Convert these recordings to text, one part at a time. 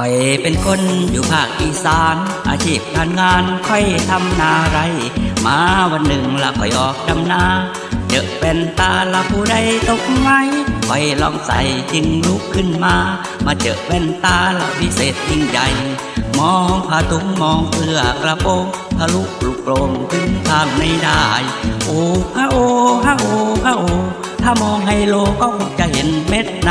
อยเป็นคนอยู่ภาคอีสาน อาชีพการงานค่อยทำนาไร มาวันหนึ่งละค่อยออกดำนาเจอเป็นตาละผู้ใดตกไหมค่อยลองใส่จึงลุกขึ้นมา มาเจอเป็นตาละพิเศษยิ่งใหญ่ มองผ้าตุ้งมองเสื้อกระโปรงทะลุปลุกโปรงถึงทางไม่ได้ โอ้ฮะโอ้ฮะโอ้ฮะโอ้ถ้ามองให้โลก็คงจะเห็นเม็ดใน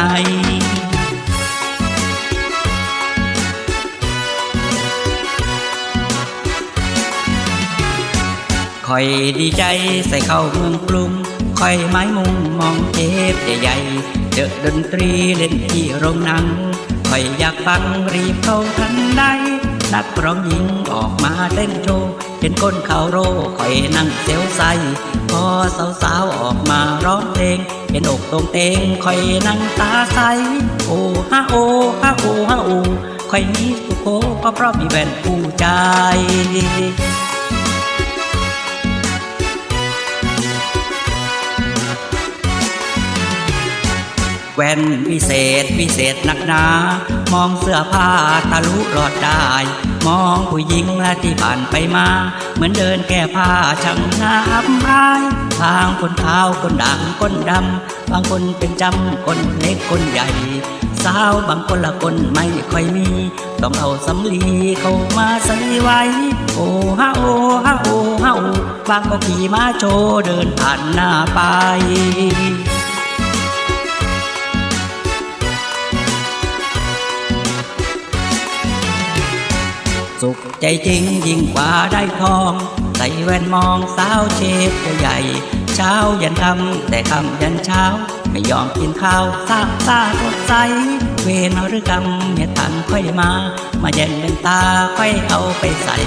คอยดีใจใส่เข้าเมืองกรุงคอยไม้มุงมองเทปใหญ่ๆเจอดนตรีเล่นที่โรงหนังคอยอยากฟังรีบเข้าทันใดนักร้องหญิงออกมาเต้นโชว์เห็นก้นเขาโรคอยนั่งเซลใสพอสาวๆออกมาร้องเพลง เห็นอกตรงเตงคอยนั่งตาใส โอ้ฮะโอ้ฮะโอ้ฮะโอ้คอยนี้สุโคก็เพราะมีแฟนผู้ใจ แว่นวิเศษวิเศษนักหนา มองเสื้อผ้าทะลุรอดได้ มองผู้หญิงและที่ผ่านไปมา เหมือนเดินแก้ผ้าช่างน่าอับอายบางคนขาวคนด่างคนดำ บางคนเป็นจำคนเล็กคนใหญ่สาวบางคนละคนไม่ค่อยมี ต้องเอาสำลีเข้ามาใส่ไว้ โอ้ฮะโอ้ฮะโอ้ฮะโอบางก็ขี่มาโชว์เดินผ่านหน้าไป สุขใจจริงยิ่งกว่าได้ทอง ใส่แว่นมองสาวเชฟใหญ่ เช้ายันทำแต่คำยันเช้า ไม่ยอมกินข้าวซาซาสดใส เวนหรือกรรมเมียทันค่อยมา มาแย่งเป็นตาค่อยเอาไปใส่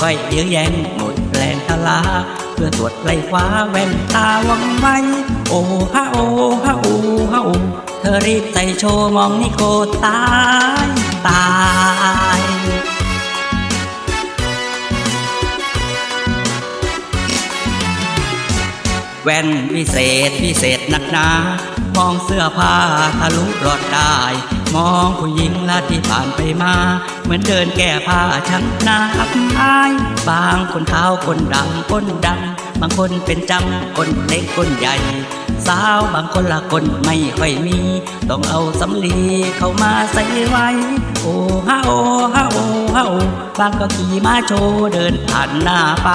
ค่อยยื้อแย่งหมดแรงทลา เพื่อตรวจไล่คว้าแว่นตาวังไว้ โอ้ฮะโอ้ฮะอ้ฮะอ้เธอรีบใส่โชว์มองนี่โกตายตาย แว่นวิเศษวิเศษนักหนามองเสื้อผ้าทะลุรอดได้ มองผู้หญิงละที่ผ่านไปมา เหมือนเดินแก้ผ้าช่างน่าอับอาย บางคนขาวคนดำคนดำบางคนเป็นจำคนเล็กคนใหญ่ สาวบางคนละคนไม่ค่อยมี ต้องเอาสำลีเข้ามาใส่ไว้ โอ้ฮะโอ้ฮะโอ้ฮะโอบางก็ขี่มาโชว์เดินผ่านหน้าไป